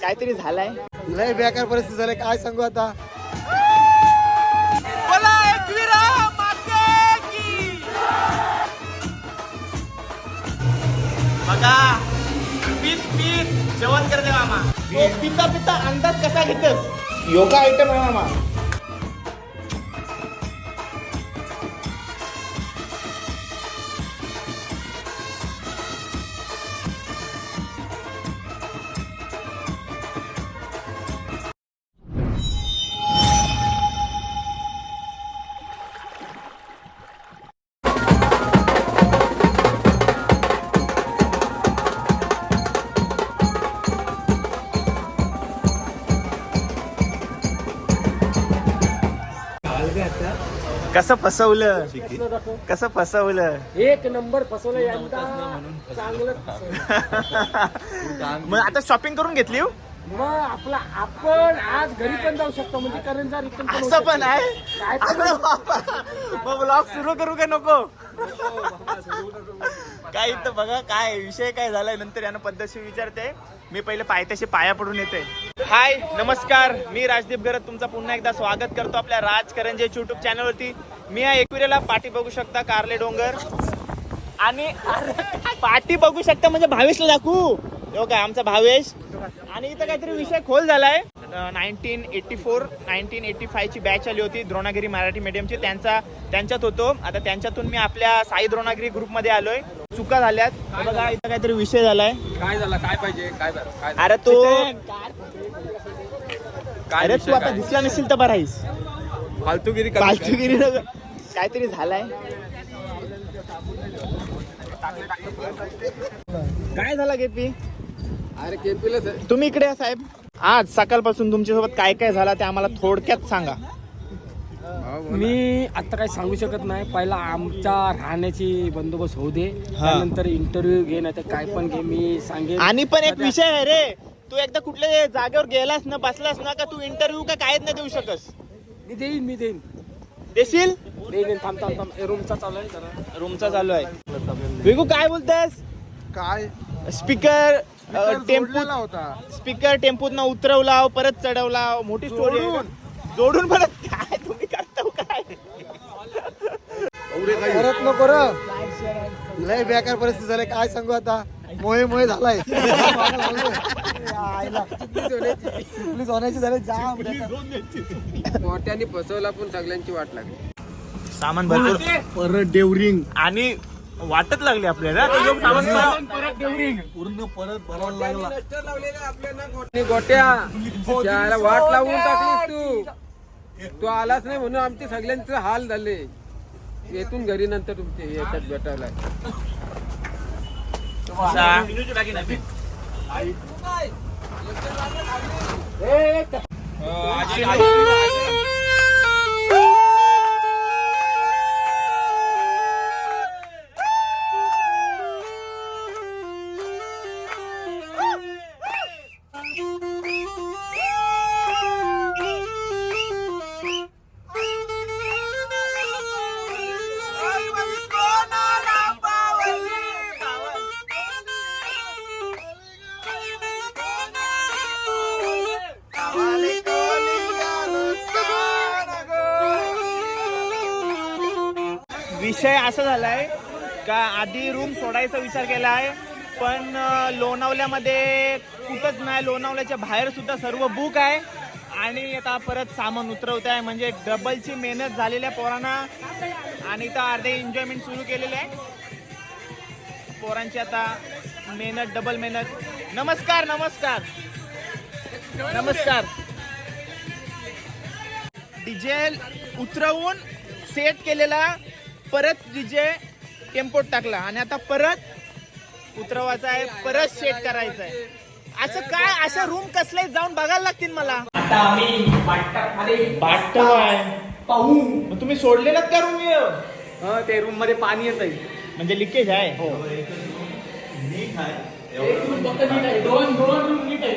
काहीतरी झालाय. लय बेकार परिस्थिती झाली. काय सांगू आता? बघा पीस पीस जेवण करते मामा. पिता पिता अंदाज कसा घेतस? योगा आयटम आहे मामा. कसं फसवलं कसं फसवलं एक नंबर फसवलं यंदा चांगलं फसवलं. मग आता शॉपिंग करून घेतली हो? मग आपला आपण आज घरी पण जाऊ शकतो म्हणजे करंजा रिटर्न पण होऊ असं पण शकतो. आहे काय पण अरे बाबा. मग ब्लॉग सुरू करू का नको काय इथं बघा काय विषय काय झालाय नंतर यानं पद्धतशीर विचारते मी पहिले पायथ्याशी पाया पडून येते. हाय नमस्कार. मी राजदीप गरत तुमचं पुन्हा एकदा स्वागत करतो आपल्या राज करंजे युट्यूब चॅनलवरती मी या एकविरेला पाठी बघू शकता कारले डोंगर. आणि पाठी बघू शकता म्हणजे भावेशला दाखवू. हो काय आमचा भावेश. आणि इथं काहीतरी विषय खोल झालाय. Nineteen eighty four nineteen eighty फायची batch आली होती द्रोणागिरी मराठी मीडियमची त्यांचा त्यांच्यात होतो. आता त्यांच्यातून मी आपल्या साई द्रोणागिरी ग्रुपमध्ये आलोय. चुका झाल्यात. बघा इथं काहीतरी विषय झालाय. काय झालं? काय पाहिजे? काय झालं? काय अरे तो अरे विषय? तू आता? दिसला नसेल तर बरं आहेस. फालतूगिरी फालतूगिरी. काहीतरी झालाय. काय झाला गेपी? अरे केपीला तुम्ही इकडे या साहेब. आज सकाळपासून तुमच्यासोबत काय काय झाला ते आम्हाला थोडक्यात सांगा. मी आता काही सांगू शकत नाही. पहिला आमच्या राहण्याची बंदोबस्त होऊ दे. त्यानंतर इंटरव्ह्यू घे नाही तर काय पण घे मी सांगेन. आणि पण एक विषय आहे रे. तू एकदा कुठल्या जागेवर गेलास ना बसलास ना का तू इंटरव्ह्यू का काहीच नाही देऊ शकस? मी देईन मी देईन. देशील? देईन देईन. थांब थांब थांब. रूमचा चालू आहे जरा. रूमचा चालू आहे. विगू काय बोलतेस काय? स्पीकर टेम्पू जोडलेला होता. स्पीकर टेम्पूत ना उतरवला परत चढवला मोठी स्टोरी जोडून. परत काय? तुम्ही करता हो काय? परत नको र. लय बेकार परिस्थिती झाली. काय सांगू आता? मोहे मोहे झालाय. आईला. चिपलीच होण्याची झाली जाम मोठ्याने फसवला पण सगळ्यांची वाट लागली. सामान भरपूर. परत डेवरिंग. आणि वाटत लागली आपल्याला. पूर्ण परत भरायला लागला. गोट्या. त्याला वाट लावून टाकलीस तू. तू आलाच नाही म्हणून आमचे सगळ्यांचे हाल झाले. येतून घरी नंतर तुमचे याच्यात भेटायला. विषय आधी रूम सोडायचा विचार केला आहे पण लोणावल्यामध्ये कुठंच नाही लोणावल्याच्या बाहेर सुद्धा सर्व बुक आहे. आणि आता परत सामान उतरवत आहे म्हणजे डबलची मेहनत झालेल्या पोरांना. आणि इथं अर्धे एन्जॉयमेंट सुरू केलेले आहे. पोरांची आता मेहनत डबल मेहनत. नमस्कार नमस्कार. नमस्कार. डिझेल उतरवून सेट केलेला परत डीजे टेम्पोट टाकला. आणि आता परत उतरवायचा आहे परत सेट करायचा आहे. असं काय अशा रूम कसले जाऊन बघायला लागतील मला. आता आम्ही बाटव आहे. पाहू. मग तुम्ही सोडलेलात का रूम ते रूममध्ये पाणी येत म्हणजे लिकेज आहे. हो. दोन दोन रूम नीट आहे.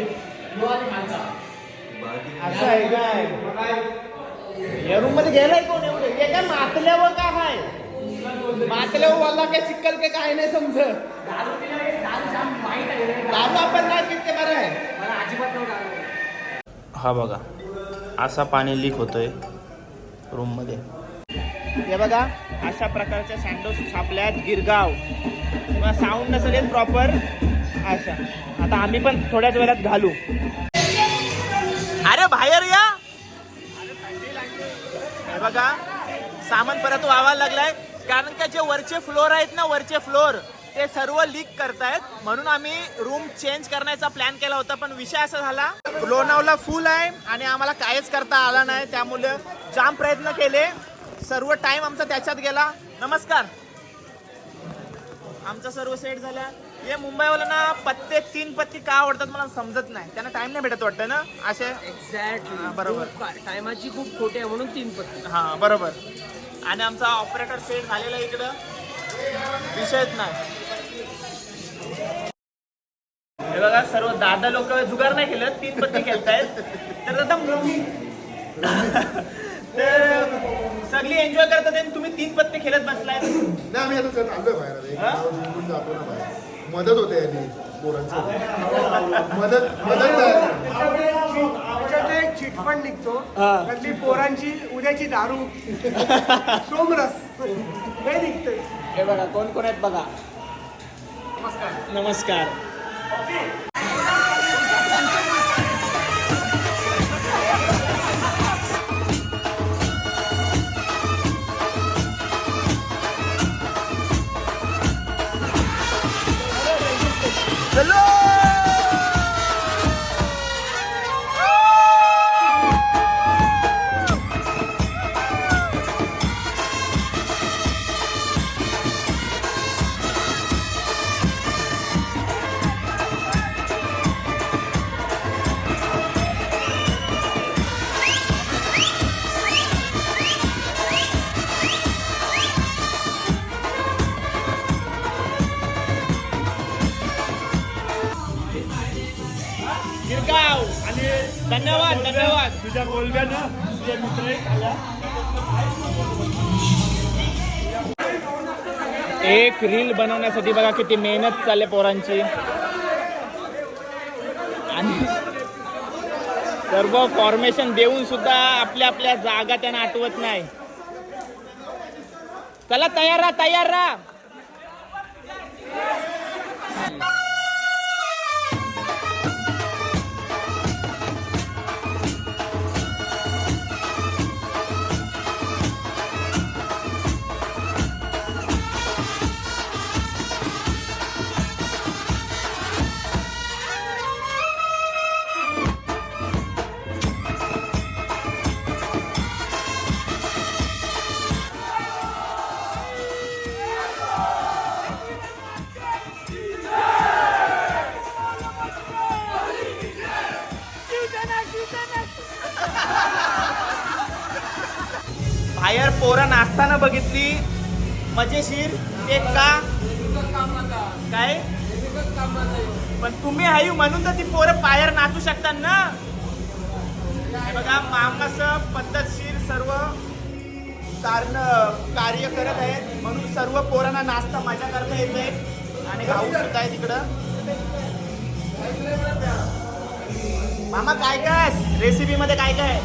असं आहे काय? या रूममध्ये गेलाय कोण एवढे? हे काय मातल्यावर का हाय? मातल्यावर वाला काय चिक्कल काय काय नाही समजत. दारू आपण नाही पिते बरं आहे. मला अजिबात हा बघा असा पाणी लीक होतोय रूममध्ये हे बघा अशा प्रकारच्या सँडोज छापल्यात गिरगाव. किंवा साऊंड नसेल प्रॉपर अशा आता आम्ही पण थोड्याच वेळात घालू. अरे बाहेर या. हे बघा सामान परत वावायला लागलाय. कारण का जे वरचे फ्लोर आहेत ना वरचे फ्लोर ते सर्व लीक करतायत. म्हणून आम्ही रूम चेंज करण्याचा प्लॅन केला होता पण विषय असा झाला लोणावला फुल आहे आणि आम्हाला काहीच करता आला नाही. त्यामुळे जाम प्रयत्न केले. सर्व टाइम आमचा त्याच्यात गेला. नमस्कार. आमचा सर्व सेट झाला. हे मुंबईवाल्यांना पत्ते तीन पत्ती का आवडतात मला समजत नाही. त्यांना टाइम नाही भेटत वाटतं ना? असे? एक्झॅक्टली बरोबर. टायमाची खूप खोटी आहे म्हणून तीन पत्ती. हा बरोबर. आणि आमचा ऑपरेटर सेट झालेला आहे इकडं. विषयच नाही. हे बघा सर्व दादा लोक जुगार नाही केलं. तीन पत्ती खेळतायत. तर आता तर सगळी एन्जॉय करतात आणि तुम्ही तीन पत्ते खेळत बसलाय नाही आम्ही आता बाहेर. हा? जातो ना बाहेर. मदत होते यांनी पोरांचं. मदत मदत. त्याच्यात एक चिटपण निघतो. त्यातली पोरांची उद्याची दारू सोमरस हे निघतंय. हे बघा कोण कोण आहेत बघा. नमस्कार. गिरगाव बनवण्यासाठी बघा किती मेहनत चालली पोरांची. आणि सर्व फॉर्मेशन देऊन सुद्धा आपल्या आपल्या जागा त्यांना आठवत नाही. चला तयार राहा तयार राहा. पोरं नाचताना बघितली. मजेशीर ते का? काय? पण तुम्ही आहे हो म्हणून तर ती पोरं पायर नाचू शकतात ना. बघा मामाचं पद्धतशीर सर्व कारण कार्य करत आहेत. म्हणून सर्व पोरांना नाचता मजा करता येते. आणि गाऊ सुद्धा आहे तिकडं. मामा काय काय रेसिपी मध्ये काय काय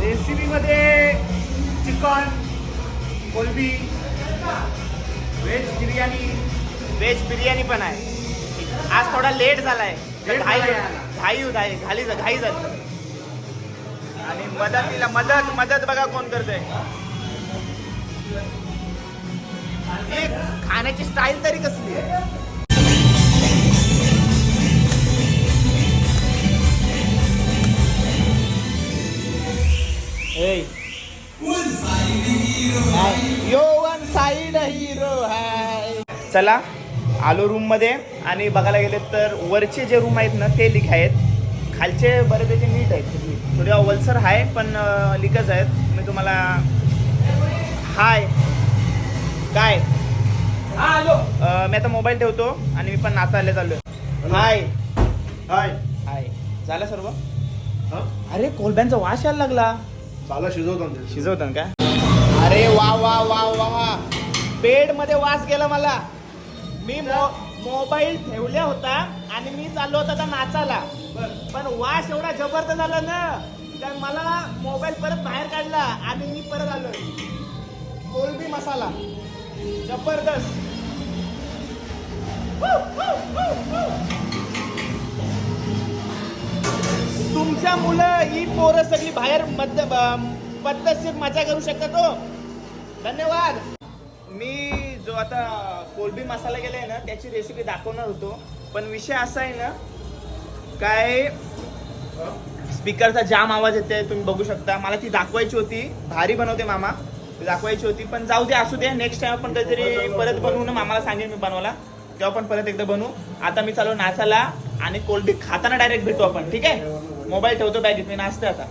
रेसिपीमध्ये चिकन. कोलबी व्हेज बिर्याणी. व्हेज बिर्याणी पण आहे. आज थोडा लेट झालाय. Late घाई झालाय यायला. घाई घाई घाली घाई झाली आणि मदतीला मदत मदत बघा कोण करते खाण्याची स्टाईल तरी कसली आहे? Hey. Yo one side hero hi चला आलो रूममध्ये आणि बघायला गेले तर वरचे जे रूम आहेत ना ते लीक आहेत. खालचे बऱ्यापैकी नीट आहेत. थोडे अवलसर आहे पण लिकच आहेत. मी तुम्हाला हाय. काय? हा हॅलो मी आता मोबाईल ठेवतो आणि मी पण नाचायला चाललोय. हाय. हाय. हाय. झालं सर्व? हा? अरे कोलब्यांचा वास यायला लागला. शिजवतो ते. शिजवतात का? अरे वा वा वा वा. बेडमध्ये वास गेला मला. मी मो मोबाईल ठेवल्या होता आणि मी चाललो होता त्या नाचाला पण वास एवढा जबरदस्त झाला ना तर मला मोबाईल परत बाहेर काढला आणि मी परत आलो कोलबी मसाला. जबरदस्त. तुमच्या मुलं ही पोरं सगळी बाहेर मध्य पद्धतशीर मजा करू शकतात हो. धन्यवाद. मी जो आता कोलबी मसाला केलाय ना त्याची रेसिपी दाखवणार होतो. पण विषय असा आहे ना काय स्पीकरचा जाम आवाज येते तुम्ही बघू शकता. मला ती दाखवायची होती. भारी बनवते मामा. ती दाखवायची होती. पण जाऊ दे असू दे. नेक्स्ट टाइम आपण काहीतरी परत बनवू ना मामाला सांगेन मी बनवायला. तेव्हा पण परत एकदा बनवू. आता मी चालू नाचाला आणि कोल्ड खाताना डायरेक्ट भेटू आपण ठीक आहे? मोबाईल ठेवतो बॅगेत मी नाचते आता.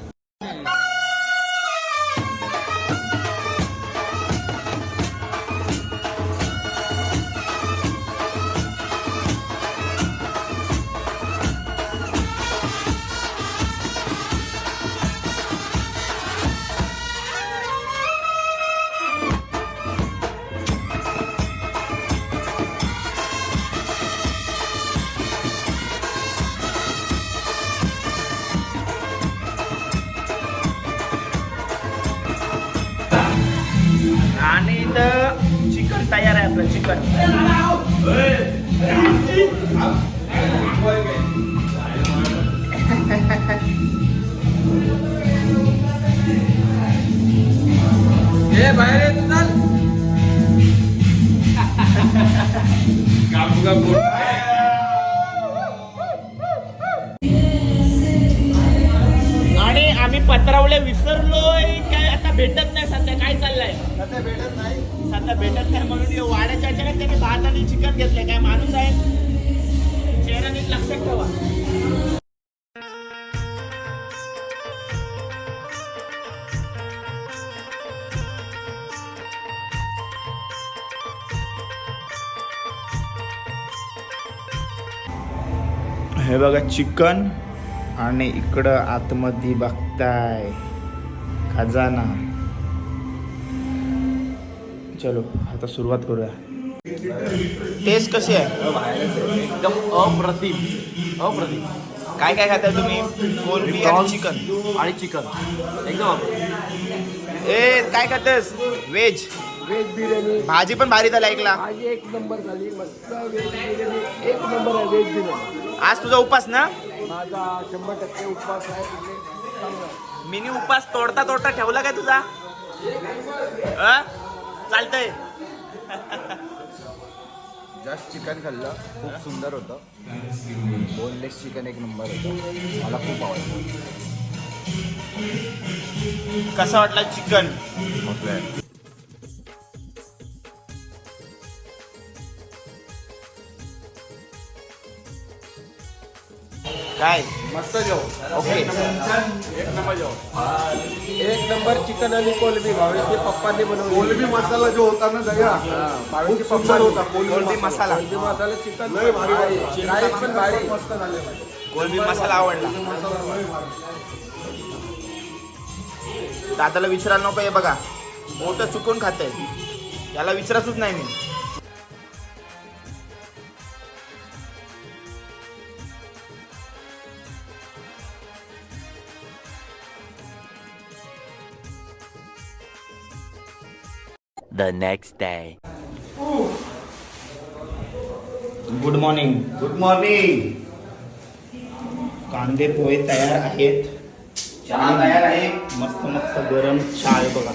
ए बाहेर येत चाल. कापू कापू आणि आम्ही पत्रावळे विसरलोय. काय आता भेटत नाही सध्या. काय चाललंय? सध्या भेटत नाही. सध्या भेटत नाही म्हणून वाड्याच्या अचानक त्यांनी भात आणि चिकन घेतलंय. काय माणूस आहे? चेहरा नीट लक्षात ठेवा. चिकन आणि इकडं आतमध्ये बघताय खजाना. चलो आता सुरुवात करूया. टेस्ट कशी आहे? एकदम अप्रतिम अप्रतिम. काय काय खाताय तुम्ही? कोलबी आणि चिकन आणि चिकन एकदम ए काय खातस? व्हेज व्हेज बिर्याणी भाजी पण भारी झाला ऐकला. एक नंबर झाली मस्त व्हेज बिर्याणी एक नंबर आहे व्हेज बिर्याणी आज तुझा उपास ना? माझा शंभर टक्के उपवास आहे. मिनी उपास तोडता तोडता ठेवला काय तुझा? अ? चालतंय. जास्त चिकन खाल्लं. खूप सुंदर होतं. बोनलेस चिकन एक नंबर होतं. मला खूप आवडलं. कसा वाटला चिकन काय? मस्त जेव ओके. एक नंबर एक नंबर चिकन आणि कोलबी भावेचे पप्पांनी बनवली. कोलबी मसाला जो होता ना दया भावेचे खूप सुंदर होता कोलबी मसाला. कोलबी मसाला चिकन लय भारी. राईस पण भारी. मस्त झाले कोलबी मसाला आवडला. दादाला विचारायला नको हे बघा. बोट चुकून खाते. याला विचारतच नाही मी. The next day. Good morning good morning कांदे पोहे तयार आहेत. चहा तयार आहे. मस्त मस्त गरम चहा आहे बघा.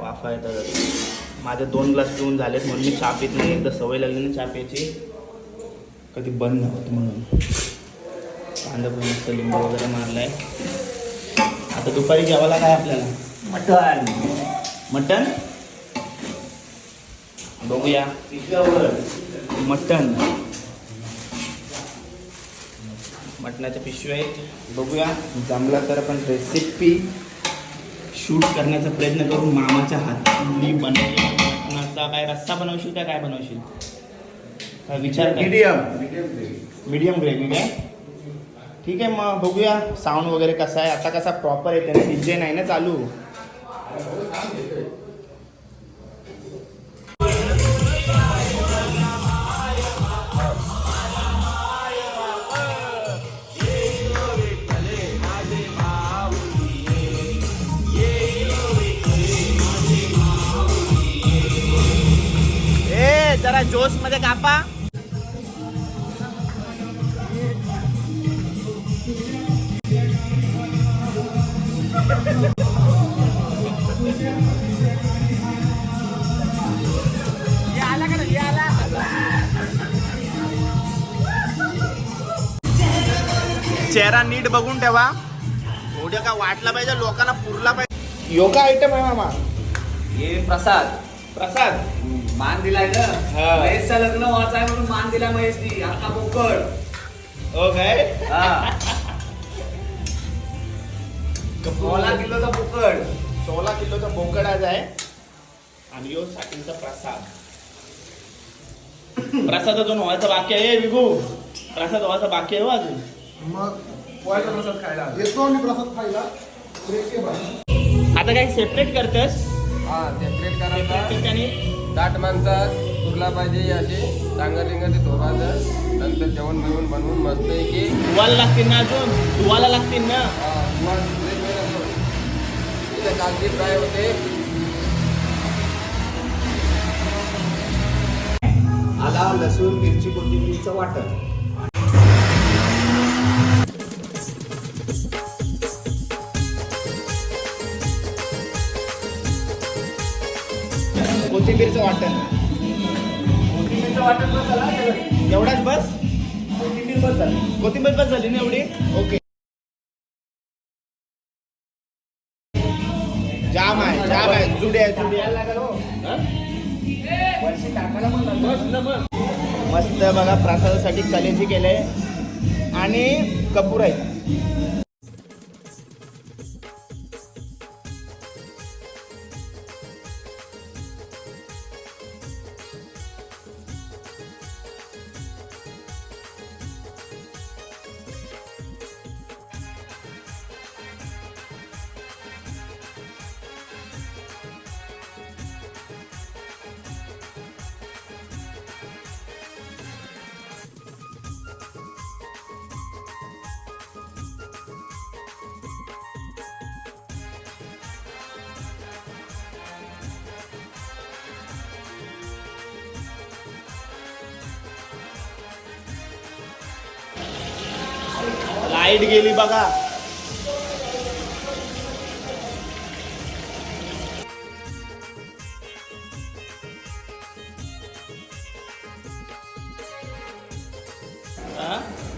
वाफा येतात माझे दोन ग्लास पिऊन झालेत. म्हणून मी चहा पित नाही. एकदा सवय लागली ना चहा प्यायची. कधी बंद होत म्हणून. कांदा पण मस्त लिंबू वगैरे मारलाय. आता दुपारी जेवायला काय आपल्याला? मटन मटन बघूया. मटन मटणाच्या पिशव्या आहेत. बघूया. जमला तर आपण रेसिपी शूट करण्याचा प्रयत्न करू. मामाच्या हातली बनवलेल्या मटणाचा काय रस्सा बनवशील का काय बनवशील? काय विचार मीडियम मीडियम ग्रेव्ही काय ठीक आहे? मग बघूया साऊंड वगैरे कसा आहे. आता कसा प्रॉपर येते ना डीजे नाही ना चालू? मध्ये कापा. चेहरा नीट बघून ठेवा. उद्या का वाटला पाहिजे लोकांना पुरला पाहिजे. योगा आयटम आहे मामा. हे प्रसाद. प्रसाद. मान दिलाय ना? हा. महेशचं लग्न व्हायचं आहे म्हणून मान दिला महेशनी. आता बोकड. हो काय हा. सोळा किलोचा बोकड. सोळा किलोचा बोकड आज आहे. आणि यो साठीचा प्रसाद. प्रसाद अजून व्हायचा बाकी आहे विभू. प्रसाद व्हायचा बाकी आहे हो अजून. मग येतो आम्ही प्रसाद खायला. ब्रेक घे बाई. आता काही सेपरेट करतेस? हा सेपरेट करायचा. ठिकाणी ताट माणसात उरला पाहिजे असे चांगलं रिंगण धोबाचं नंतर जेवण मिळून बनवून मस्त की धुवायला लागतील ना अजून? धुवायला लागतील ना? कागदी फ्राय होते. आला लसूण मिरची कोथिंबीरचं वाटण. कोथिंबीरचं वाटण. कोथिंबीरचं वाटण एवढाच बस? कोथिंबीर बस झाली कोथिंबीर बस झाली ना एवढी? ओके. जाम आहे जाम आहे. जुडे आहे जुडे मस्त बघा प्रसादासाठी कलेजी केले आणि कपूर आहे लाइट गेली बघा?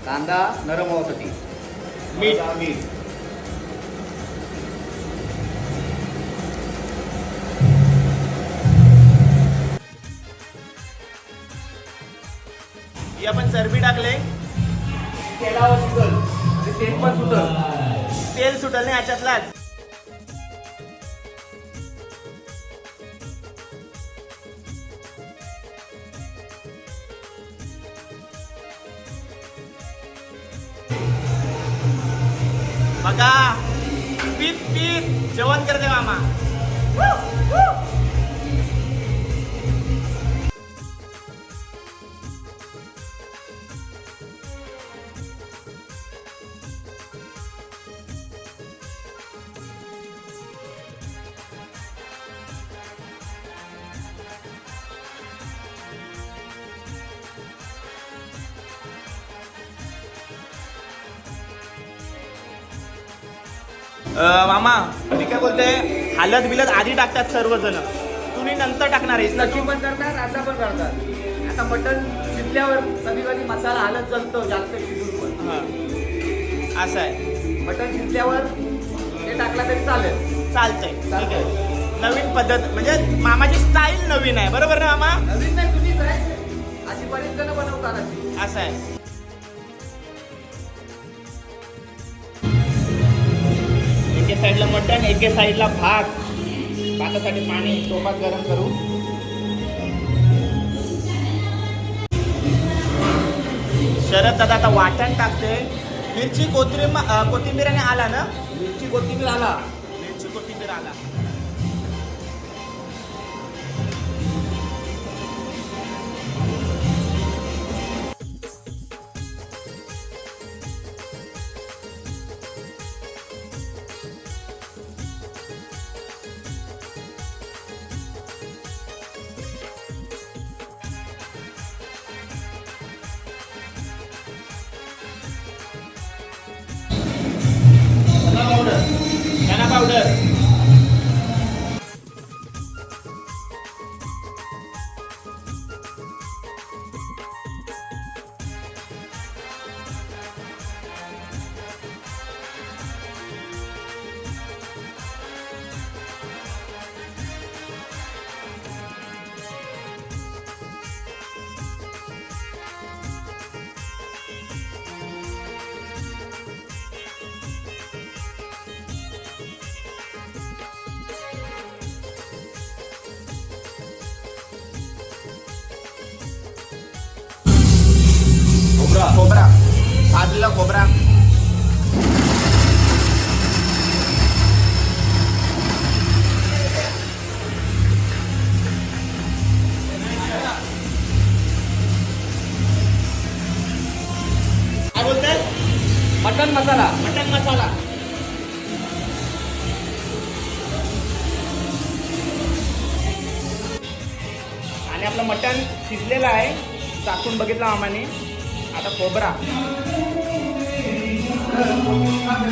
कांदा नरम होत मीठ. मीठ. आपण चरबी टाकले. तेलावर सुटल ते तेल पण सुटल तेल सुटल नाही याच्यातलाच. बघा. पीत पीत जेवण करते मामा. मामा मी काय बोलते हालत बिलत आधी टाकतात सर्वजण. तुम्ही नंतर टाकणार आहेस ना पण करतात आता पण करतात आता मटण शिजल्यावर कधी कधी मसाला हालत चालतो जास्त शिजून पण. हा. असं आहे. मटण शिजल्यावर ते टाकला तरी चालेल. चालतंय. ठीक आहे. नवीन पद्धत म्हणजे मामाची स्टाईल नवीन आहे. बरोबर ना मामा? नवीन नाही जुनीच आहे. अशी बरीच जण बनवतात अशी. असं आहे. साईडला मटण एके साईडला भात. भातासाठी पाणी टोपात गरम करू शरद दादा आता वाटण टाकते. मिरची कोथिंबीर कोथिंबीर आणि आला ना? मिरची कोथिंबीर आला. मिरची कोथिंबीर आला. खोबरा. भाजलेला खोबरा. काय बोलताय? मटन मसाला. मटन मसाला. आणि आपलं मटन शिजलेलं आहे. चाकून बघितलं मामाने. आता खोबरा. आता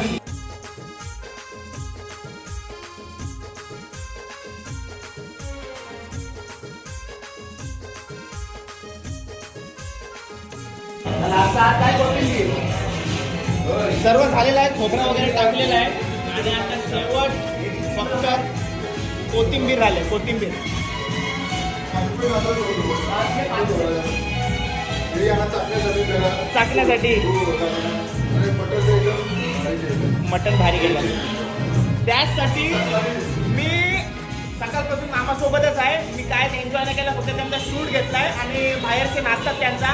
सर्व झालेलं आहे खोबरा वगैरे टाकलेला आहे. आणि आता शेवट फक्त कोथिंबीर राहिले कोथिंबीर. चाकण्यासाठी. जरा मटण भारी केलं. त्याचसाठी मी सकाळपासून मामासोबतच आहे. मी काय एन्जॉय नाही केलं फक्त त्यांचा शूट घेतलाय आणि बाहेरचे नाचतात त्यांचा.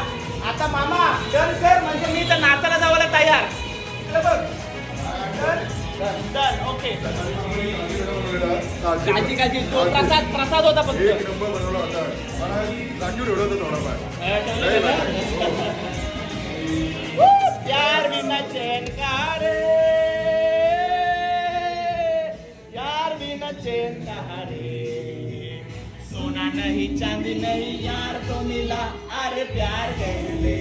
आता मामा डन कर म्हणजे मी तर नाचायला जावायला तयार. बघ. डन ओके तो प्रसाद प्रसाद होता फक्त. एक नंबर बनवला होता मला राखीव ठेवलं होतं थोडाफार प्यार बिना चैन का रे प्यार बिना चैन का रे सोना नहीं चांदी नहीं यार तो मिला अरे प्यार कहले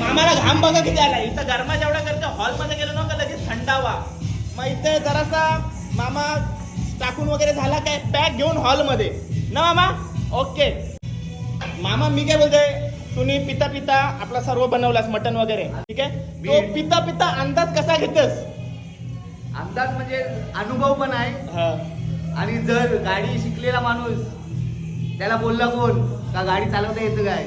मामाला घाम बघा किती आला. इथं गरमा जेवढा करतो हॉलमध्ये गेलो ना का लगेच थंडावा. मग इथे जरासा मामा टाकून वगैरे झाला काय? पॅक घेऊन हॉलमध्ये ना मामा? ओके. मामा मी काय बोलतोय? तुम्ही पिता पिता आपला सर्व बनवलास मटन वगैरे. ठीक आहे? तो पिता पिता अंदाज कसा घेतस? अंदाज म्हणजे अनुभव पण आहे. आणि जर गाडी शिकलेला माणूस त्याला बोलला कोण का गाडी चालवता येतं काय?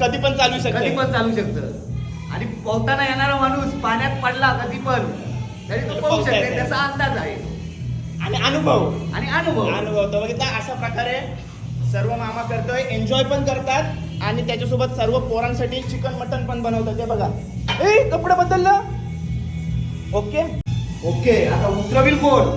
कधी पण चालू कधी शकते पण चालू शकतं. आणि पोहताना येणारा माणूस पाण्यात पडला कधी पण तरी तो पोहू शकते. त्याचा अंदाज आहे. आणि अनुभव. आणि अनुभव. अनुभव. तो बघितला अशा प्रकारे सर्व मामा करतोय एन्जॉय पण करतात आणि त्याच्यासोबत सर्व पोरांसाठी चिकन मटन पण बनवतात. ते बघा. ए कपडे बदललं. ओके? ओके आता उतरवील कोण?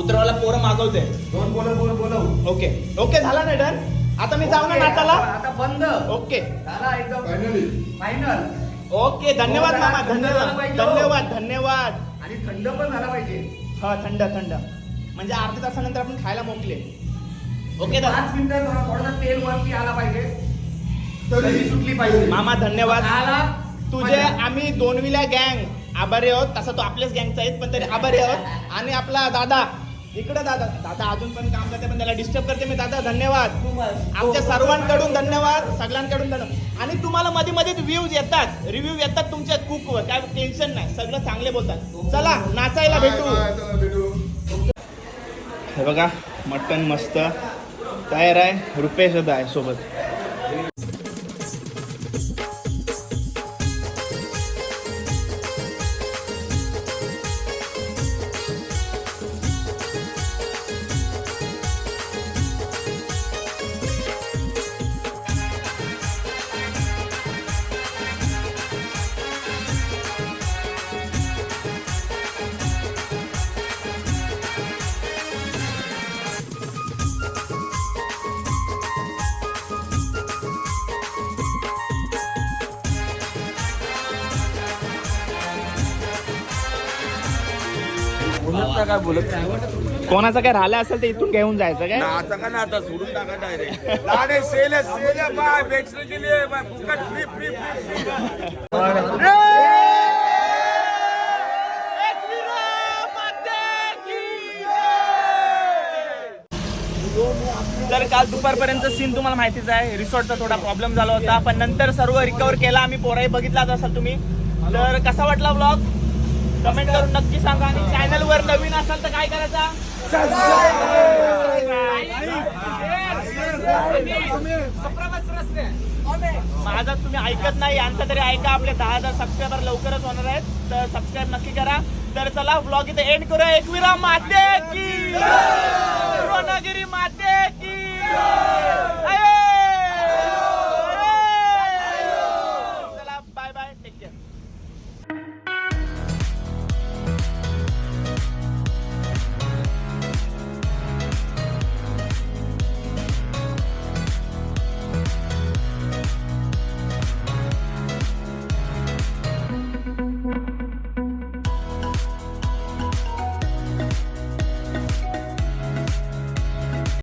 उतरवाला पोरं मागवते दोन बोल बोल बोलव ओके. ओके झाला ना डन? आता मी जाऊ ना नाचाला आता बंद. ओके. झाला एकदम फायनली फायनल ओके धन्यवाद हो, मामा धन्यवाद पाहिजे. धन्यवाद धन्यवाद. आणि थंड पण झाला पाहिजे. हा थंड थंड. म्हणजे अर्ध्या तासानंतर आपण खायला मोकले. ओके पाच मिनिटं थोडा थोडासा तेल वरती आला पाहिजे. तरी सुटली पाहिजे. मामा धन्यवाद. आला. तुझे. आम्ही दोनविला गँग आभारी आहोत. तसा तो आपल्याच गँगचा आहेत पण तरी आभारी आहोत. आणि आपला दादा. इकडे दादा. दादा अजून पण काम करते पण त्याला डिस्टर्ब करते मी. दादा धन्यवाद. आमच्या सर्वांकडून धन्यवाद. सगळ्यांकडून धन्यवाद. आणि तुम्हाला मध्ये मध्ये व्ह्यूज येतात. रिव्ह्यू येतात तुमच्या कुकवर काय टेन्शन नाही. सगळं चांगले बोलतात. चला नाचायला भेटू. हे बघा मटन मस्त. तयार आहे रुपेश सुद्धा आहे सोबत काय बोलत नाही. कोणाचं काय राहिलं असेल तर इथून घेऊन जायचं काय? आता का ना आता सोडून टाका डायरेक्ट लाडे सेले सेले बाय बेचने के लिए बाय फुकट फ्री फ्री तर काल दुपारपर्यंत सीन तुम्हाला माहितीच आहे. रिसॉर्टचा थोडा प्रॉब्लेम झाला होता. पण नंतर सर्व रिकवर केला. आम्ही पोराही बघितलाच असाल तुम्ही. तर कसा वाटला व्लॉग कमेंट करून नक्की सांगा आणि चॅनल वर नवीन असाल तर काय करायचा? माझा तुम्ही ऐकत नाही यांचा तरी ऐका. आपले दहा हजार सबस्क्रायबर लवकरच होणार आहेत. तर सबस्क्राईब नक्की करा. तर चला ब्लॉग इथे एंड करूया. एकविरा माते की द्रोणगिरी माते की!